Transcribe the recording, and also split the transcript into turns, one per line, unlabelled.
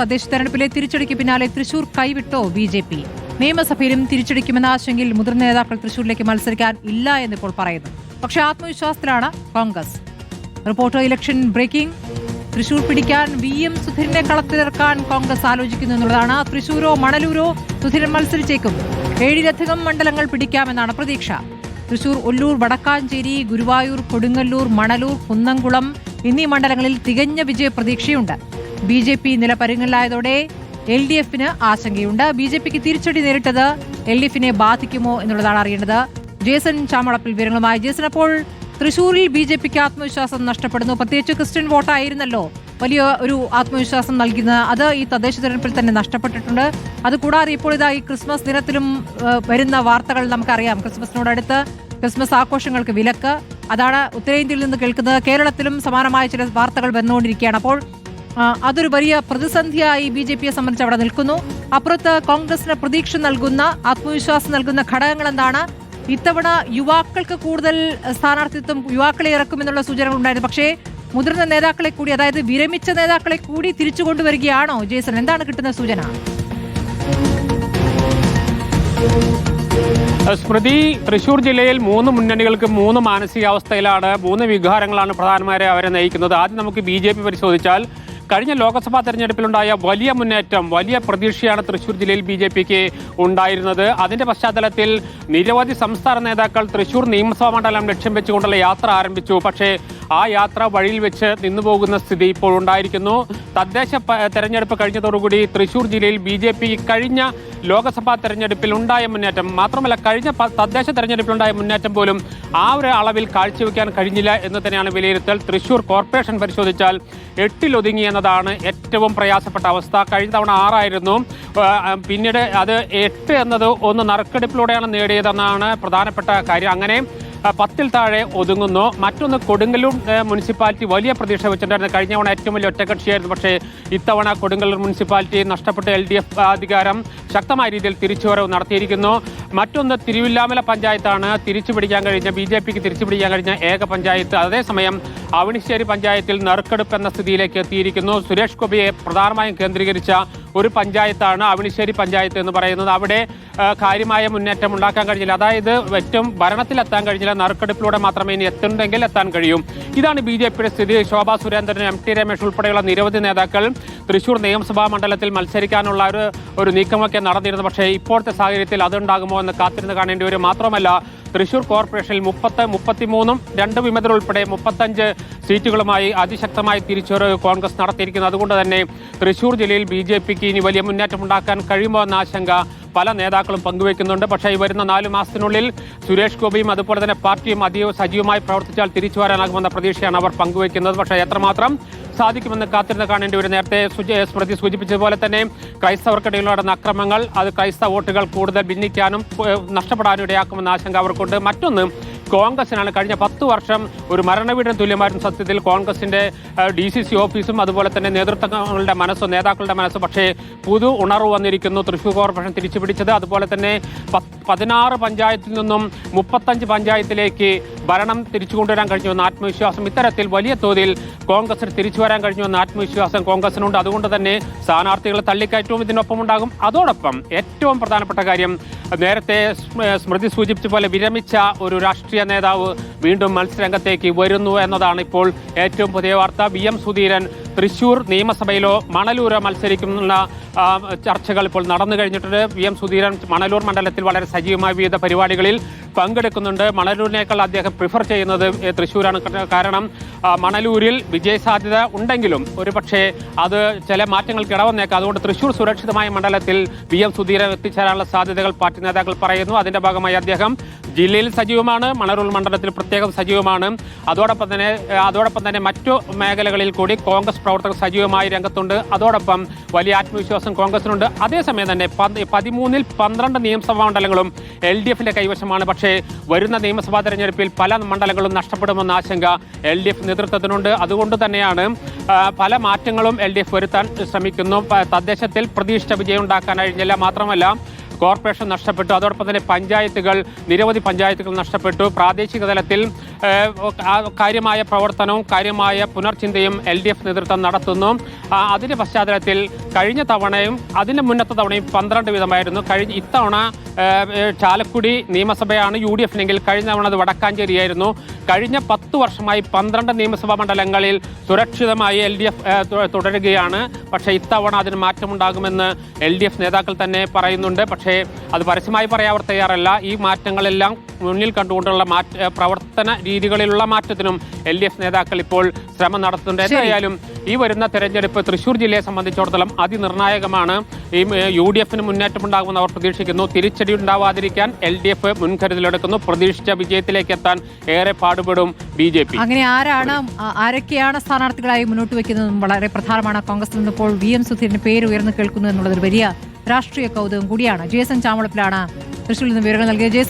തദ്ദേശ തെരഞ്ഞെടുപ്പിലെ തിരിച്ചടിക്ക് പിന്നാലെ തൃശൂർ കൈവിട്ടോ ബി ജെ പി. നിയമസഭയിലും തിരിച്ചടിക്കുമെന്ന ആശങ്കയിൽ മുതിർന്ന നേതാക്കൾ തൃശൂരിലേക്ക് മത്സരിക്കാൻ ഇല്ല എന്നിപ്പോൾ പറയുന്നു. പക്ഷേ ആത്മവിശ്വാസത്തിലാണ് Congress. Reporter election breaking. Thrissur പിടിക്കാൻ വി എം സുധീരനെ കളത്തിലിറക്കാൻ കോൺഗ്രസ് ആലോചിക്കുന്നു എന്നുള്ളതാണ്. തൃശൂരോ മണലൂരോ സുധീരൻ മത്സരിച്ചേക്കും. ഏഴിലധികം മണ്ഡലങ്ങൾ പിടിക്കാമെന്നാണ് പ്രതീക്ഷ. തൃശൂർ ഒല്ലൂർ വടക്കാഞ്ചേരി ഗുരുവായൂർ കൊടുങ്ങല്ലൂർ മണലൂർ കുന്നംകുളം എന്നീ മണ്ഡലങ്ങളിൽ തികഞ്ഞ വിജയ പ്രതീക്ഷയുണ്ട് ബി ജെ പി നില പരുങ്ങലായതോടെ എൽ ഡി എഫിന് ആശങ്കയുണ്ട്. ബി ജെ പിക്ക് തിരിച്ചടി നേരിട്ടത് എൽ ഡി എഫിനെ ബാധിക്കുമോ എന്നുള്ളതാണ് അറിയേണ്ടത്. ജേസൺ ചാമളപ്പിൽ വിവരങ്ങളുമായി. ജേസൺ അപ്പോൾ തൃശൂരിൽ ബി ജെ പിക്ക് ആത്മവിശ്വാസം നഷ്ടപ്പെടുന്നു. പ്രത്യേകിച്ച് ക്രിസ്ത്യൻ വോട്ടായിരുന്നല്ലോ. വലിയ ഒരു ആത്മവിശ്വാസം നൽകുന്നത് അത് ഈ തദ്ദേശ തെരഞ്ഞെടുപ്പിൽ തന്നെ നഷ്ടപ്പെട്ടിട്ടുണ്ട്. അതുകൂടാതെ ഇപ്പോൾ ഇതാ ഈ ക്രിസ്മസ് ദിനത്തിലും വരുന്ന വാർത്തകൾ നമുക്കറിയാം. ക്രിസ്മസിനോടടുത്ത് ക്രിസ്മസ് ആഘോഷങ്ങൾക്ക് വിലക്ക്. അതാണ് ഉത്തരേന്ത്യയിൽ നിന്ന് കേൾക്കുന്നത്. കേരളത്തിലും സമാനമായ ചില വാർത്തകൾ വന്നുകൊണ്ടിരിക്കുകയാണ്. അപ്പോൾ അതൊരു വലിയ പ്രതിസന്ധിയായി ബി ജെ പിയെ സംബന്ധിച്ച് അവിടെ നിൽക്കുന്നു. അപ്പുറത്ത് കോൺഗ്രസിന് പ്രതീക്ഷ നൽകുന്ന ആത്മവിശ്വാസം നൽകുന്ന ഘടകങ്ങൾ എന്താണ് ഇത്തവണ യുവാക്കൾക്ക് കൂടുതൽ സ്ഥാനാർത്ഥിത്വം യുവാക്കളെ ഇറക്കുമെന്നുള്ള സൂചനകൾ ഉണ്ടായിരുന്നു പക്ഷേ മുതിർന്ന നേതാക്കളെ കൂടി അതായത് വിരമിച്ച നേതാക്കളെ കൂടി തിരിച്ചു കൊണ്ടുവരികയാണോ ജേസൺ? എന്താണ് കിട്ടുന്ന സൂചന?
സ്മൃതി തൃശൂർ ജില്ലയിൽ മൂന്ന് മുന്നണികൾക്ക് മൂന്ന് മാനസികാവസ്ഥയിലാണ് മൂന്ന് വികാരങ്ങളാണ് പ്രധാനമാരെ അവരെ നയിക്കുന്നത്. ആദ്യം നമുക്ക് ബി പരിശോധിച്ചാൽ കഴിഞ്ഞ ലോക്സഭാ തെരഞ്ഞെടുപ്പിലുണ്ടായ വലിയ മുന്നേറ്റം വലിയ പ്രതീക്ഷയാണ് തൃശൂർ ജില്ലയിൽ ബി ജെ പിക്ക് ഉണ്ടായിരുന്നത്. അതിന്റെ പശ്ചാത്തലത്തിൽ നിരവധി സംസ്ഥാന നേതാക്കൾ തൃശൂർ നിയമസഭാ മണ്ഡലം ലക്ഷ്യം വെച്ചുകൊണ്ടുള്ള യാത്ര ആരംഭിച്ചു. പക്ഷേ ആ യാത്ര വഴിയിൽ വെച്ച് നിന്നുപോകുന്ന സ്ഥിതി ഇപ്പോൾ ഉണ്ടായിരിക്കുന്നു. തദ്ദേശ തെരഞ്ഞെടുപ്പ് കഴിഞ്ഞതോടുകൂടി തൃശൂർ ജില്ലയിൽ ബി ജെ പി കഴിഞ്ഞ ലോക്സഭാ തെരഞ്ഞെടുപ്പിൽ ഉണ്ടായ മുന്നേറ്റം മാത്രമല്ല കഴിഞ്ഞ തദ്ദേശ തെരഞ്ഞെടുപ്പിലുണ്ടായ മുന്നേറ്റം പോലും ആ ഒരു അളവിൽ കാഴ്ചവെക്കാൻ കഴിഞ്ഞില്ല എന്ന് തന്നെയാണ് വിലയിരുത്തൽ. തൃശൂർ കോർപ്പറേഷൻ പരിശോധിച്ചാൽ എട്ടിലൊതുങ്ങി എന്നതാണ് ഏറ്റവും പ്രയാസപ്പെട്ട അവസ്ഥ. കഴിഞ്ഞ തവണ ആറായിരുന്നു. പിന്നീട് അത് എട്ട് എന്നത് ഒന്ന് നറുക്കെടുപ്പിലൂടെയാണ് നേടിയതെന്നാണ് പ്രധാനപ്പെട്ട കാര്യം. അങ്ങനെ പത്തിൽ താഴെ ഒതുങ്ങുന്നു. മറ്റൊന്ന് കൊടുങ്ങല്ലൂർ മുനിസിപ്പാലിറ്റി വലിയ പ്രതീക്ഷ വെച്ചിട്ടുണ്ടായിരുന്നു. കഴിഞ്ഞ തവണ ഏറ്റവും വലിയ ഒറ്റക്കക്ഷിയായിരുന്നു പക്ഷേ ഇത്തവണ കൊടുങ്ങല്ലൂർ മുനിസിപ്പാലിറ്റി നഷ്ടപ്പെട്ട എൽ ഡി എഫ് അധികാരം ശക്തമായ രീതിയിൽ തിരിച്ചുവരവ് നടത്തിയിരിക്കുന്നു. മറ്റൊന്ന് തിരുവില്ലാമല പഞ്ചായത്താണ് തിരിച്ചു പിടിക്കാൻ കഴിഞ്ഞ ബി ജെ പിക്ക് തിരിച്ചു പിടിക്കാൻ കഴിഞ്ഞ ഏക പഞ്ചായത്ത്. അതേസമയം അവണിശ്ശേരി പഞ്ചായത്തിൽ നറുക്കെടുപ്പ് എന്ന സ്ഥിതിയിലേക്ക് എത്തിയിരിക്കുന്നു. സുരേഷ് ഗോപിയെ പ്രധാനമായും കേന്ദ്രീകരിച്ച ഒരു പഞ്ചായത്താണ് അവണിശ്ശേരി പഞ്ചായത്ത് എന്ന് പറയുന്നത്. അവിടെ കാര്യമായ മുന്നേറ്റം ഉണ്ടാക്കാൻ കഴിഞ്ഞില്ല. അതായത് ഏറ്റവും ഭരണത്തിലെത്താൻ കഴിഞ്ഞില്ല. നറുക്കെടുപ്പിലൂടെ മാത്രമേ ഇനി എത്തുന്നുണ്ടെങ്കിൽ എത്താൻ കഴിയും. ഇതാണ് ബി ജെ പിയുടെ സ്ഥിതി. ശോഭാ സുരേന്ദ്രൻ എം ടി രമേശ് ഉൾപ്പെടെയുള്ള നിരവധി നേതാക്കൾ തൃശൂർ നിയമസഭാ മണ്ഡലത്തിൽ മത്സരിക്കാനുള്ള ഒരു ഒരു നീക്കമൊക്കെ നടന്നിരുന്നു. പക്ഷേ ഇപ്പോഴത്തെ സാഹചര്യത്തിൽ അതുണ്ടാകുമോ എന്ന് കാത്തിരുന്ന് കാണേണ്ടി വരും. മാത്രമല്ല തൃശൂർ കോർപ്പറേഷനിൽ മുപ്പത്ത് മുപ്പത്തിമൂന്നും രണ്ട് വിമതർ ഉൾപ്പെടെ മുപ്പത്തഞ്ച് സീറ്റുകളുമായി അതിശക്തമായി തിരിച്ചുവരവ് കോൺഗ്രസ് നടത്തിയിരിക്കുന്നത് അതുകൊണ്ട് തന്നെ തൃശൂർ ജില്ലയിൽ ബി ജെ പിക്ക് ഇനി വലിയ മുന്നേറ്റം ഉണ്ടാക്കാൻ കഴിയുമോ എന്ന ആശങ്ക പല നേതാക്കളും പങ്കുവയ്ക്കുന്നുണ്ട്. പക്ഷേ ഈ വരുന്ന നാല് മാസത്തിനുള്ളിൽ സുരേഷ് ഗോപിയും അതുപോലെ തന്നെ പാർട്ടിയും അതീവ സജീവമായി പ്രവർത്തിച്ചാൽ തിരിച്ചു വരാനാകുമെന്ന പ്രതീക്ഷയാണ് അവർ പങ്കുവയ്ക്കുന്നത്. പക്ഷേ എത്രമാത്രം സാധിക്കുമെന്ന് കാത്തിരുന്ന് കാണേണ്ടി വരും. നേരത്തെ സ്മൃതി സൂചിപ്പിച്ചതുപോലെ തന്നെ ക്രൈസ്തവർക്കിടയിൽ നടന്ന അക്രമങ്ങൾ അത് ക്രൈസ്തവ വോട്ടുകൾ കൂടുതൽ ഭിന്നിക്കാനും നഷ്ടപ്പെടാനും ഇടയാക്കുമെന്ന ആശങ്ക അവർക്കുണ്ട്. മറ്റൊന്ന് കോൺഗ്രസിനാണ് കഴിഞ്ഞ പത്ത് വർഷം ഒരു മരണവീടിന് തുല്യമായിരുന്നു സത്യത്തിൽ കോൺഗ്രസിന്റെ ഡി സി സി ഓഫീസും അതുപോലെ തന്നെ നേതൃത്വങ്ങളുടെ മനസ്സോ നേതാക്കളുടെ മനസ്സോ പക്ഷേ പുതു ഉണർവ് വന്നിരിക്കുന്നു. തൃശൂർ കോർപ്പറേഷൻ തിരിച്ചുപിടിച്ചത് അതുപോലെ തന്നെ പതിനാറ് പഞ്ചായത്തിൽ നിന്നും മുപ്പത്തഞ്ച് പഞ്ചായത്തിലേക്ക് ഭരണം തിരിച്ചു കൊണ്ടുവരാൻ കഴിഞ്ഞുവെന്ന ആത്മവിശ്വാസം ഇത്തരത്തിൽ വലിയ തോതിൽ കോൺഗ്രസിന് തിരിച്ചു വരാൻ കഴിഞ്ഞുവെന്ന ആത്മവിശ്വാസം കോൺഗ്രസിനുണ്ട്. അതുകൊണ്ട് തന്നെ സ്ഥാനാർത്ഥികളെ തള്ളിക്കയറ്റവും ഇതിനൊപ്പം ഉണ്ടാകും. അതോടൊപ്പം ഏറ്റവും പ്രധാനപ്പെട്ട കാര്യം നേരത്തെ സ്മൃതി സൂചിപ്പിച്ച പോലെ വിരമിച്ച ഒരു രാഷ്ട്രീയ നേതാവ് വീണ്ടും മത്സരരംഗത്തേക്ക് വരുന്നു എന്നതാണ് ഇപ്പോൾ ഏറ്റവും പുതിയ വാർത്ത. വി എം സുധീരൻ തൃശൂർ നിയമസഭയിലോ മണലൂരോ മത്സരിക്കുന്ന ചർച്ചകൾ ഇപ്പോൾ നടന്നു കഴിഞ്ഞിട്ടുണ്ട്. വി. എം. സുധീരൻ മണലൂർ മണ്ഡലത്തിൽ വളരെ സജീവമായ വിവിധ പരിപാടികളിൽ പങ്കെടുക്കുന്നുണ്ട്. മണലൂരിനേക്കാൾ അദ്ദേഹം പ്രിഫർ ചെയ്യുന്നത് തൃശ്ശൂരാണ് കാരണം മണലൂരിൽ മണലൂരിൽ വിജയസാധ്യത ഉണ്ടെങ്കിലും ഒരുപക്ഷെ അത് ചില മാറ്റങ്ങൾക്ക് ഇടവന്നേക്കാം. അതുകൊണ്ട് തൃശ്ശൂർ സുരക്ഷിതമായ മണ്ഡലത്തിൽ വി. എം. സുധീരൻ എത്തിച്ചേരാനുള്ള സാധ്യതകൾ പാർട്ടി നേതാക്കൾ പറയുന്നു. അതിന്റെ ഭാഗമായി അദ്ദേഹം ജില്ലയിൽ സജീവമാണ് മണലൂർ മണ്ഡലത്തിൽ പ്രത്യേകം സജീവമാണ്. അതോടൊപ്പം തന്നെ അതോടൊപ്പം തന്നെ മറ്റു മേഖലകളിൽ കൂടി കോൺഗ്രസ് പ്രവർത്തകർ സജീവമായി രംഗത്തുണ്ട്. അതോടൊപ്പം വലിയ ആത്മവിശ്വാസം കോൺഗ്രസിനുണ്ട്. അതേസമയം തന്നെ പതിമൂന്നിൽ പന്ത്രണ്ട് നിയമസഭാ മണ്ഡലങ്ങളും എൽ ഡി എഫിന്റെ കൈവശമാണ്. പക്ഷേ വരുന്ന നിയമസഭാ തെരഞ്ഞെടുപ്പിൽ പല മണ്ഡലങ്ങളും നഷ്ടപ്പെടുമെന്ന ആശങ്ക എൽ ഡി എഫ് നേതൃത്വത്തിനുണ്ട്. അതുകൊണ്ട് തന്നെയാണ് പല മാറ്റങ്ങളും എൽ ഡി എഫ് വരുത്താൻ ശ്രമിക്കുന്നു. തദ്ദേശത്തിൽ പ്രതീക്ഷിച്ച വിജയം ഉണ്ടാക്കാൻ കഴിഞ്ഞില്ല. മാത്രമല്ല കോർപ്പറേഷൻ നഷ്ടപ്പെട്ടു. അതോടൊപ്പം തന്നെ പഞ്ചായത്തുകൾ നിരവധി പഞ്ചായത്തുകൾ നഷ്ടപ്പെട്ടു. പ്രാദേശിക തലത്തിൽ കാര്യമായ പ്രവർത്തനവും കാര്യമായ പുനർചിന്തയും എൽ ഡി എഫ് നേതൃത്വം നടത്തുന്നു. അതിന്റെ പശ്ചാത്തലത്തിൽ കഴിഞ്ഞ തവണയും അതിന്റെ മുന്നത്തെ തവണയും പന്ത്രണ്ട് വീതമായിരുന്നു. കഴിഞ്ഞ ഇത്തവണ ചാലക്കുടി നിയമസഭയാണ് യു ഡി എഫിനെങ്കിൽ കഴിഞ്ഞ തവണ അത് വടക്കാഞ്ചേരിയായിരുന്നു. കഴിഞ്ഞ പത്ത് വർഷമായി പന്ത്രണ്ട് നിയമസഭാ മണ്ഡലങ്ങളിൽ സുരക്ഷിതമായി എൽ ഡി എഫ് തുടരുകയാണ്. പക്ഷേ ഇത്തവണ അതിന് മാറ്റമുണ്ടാകുമെന്ന് എൽ ഡി എഫ് നേതാക്കൾ തന്നെ പറയുന്നുണ്ട്. പക്ഷേ അത് പരസ്യമായി പറയാൻ തയ്യാറല്ല. ഈ മാറ്റങ്ങളെല്ലാം മുന്നിൽ കണ്ടുകൊണ്ടുള്ള മാറ്റ പ്രവർത്തന രീതികളിലുള്ള മാറ്റത്തിനും എൽ ഡി എഫ് നേതാക്കൾ ഇപ്പോൾ ശ്രമം നടത്തുന്നുണ്ട്. എന്തായാലും ഈ വരുന്ന തെരഞ്ഞെടുപ്പ് തൃശൂർ ജില്ലയെ സംബന്ധിച്ചിടത്തോളം അതിനിർണായകമാണ്. ഈ യു ഡി എഫിന് മുന്നേറ്റമുണ്ടാകുമെന്ന് അവർ പ്രതീക്ഷിക്കുന്നു. തിരിച്ചടി ഉണ്ടാവാതിരിക്കാൻ എൽ ഡി എഫ് മുൻകരുതലെടുക്കുന്നു. പ്രതീക്ഷിച്ച വിജയത്തിലേക്ക് എത്താൻ ഏറെ പാടുപെടും ബി ജെ പി.
അങ്ങനെ ആരാണ് ആരൊക്കെയാണ് സ്ഥാനാർത്ഥികളായി മുന്നോട്ട് വെക്കുന്നതും വളരെ പ്രധാനമാണ്. കോൺഗ്രസിൽ നിന്ന് ഇപ്പോൾ വി എം സുധീരന്റെ പേര് ഉയർന്നു കേൾക്കുന്നു എന്നുള്ളത് വലിയ രാഷ്ട്രീയ കൗതുകം കൂടിയാണ്. ജേസൺ ചാമളപ്പിലാണ് തൃശ്ശൂരിൽ നിന്ന് വിവരങ്ങൾ നൽകിയത്. ജേസൺ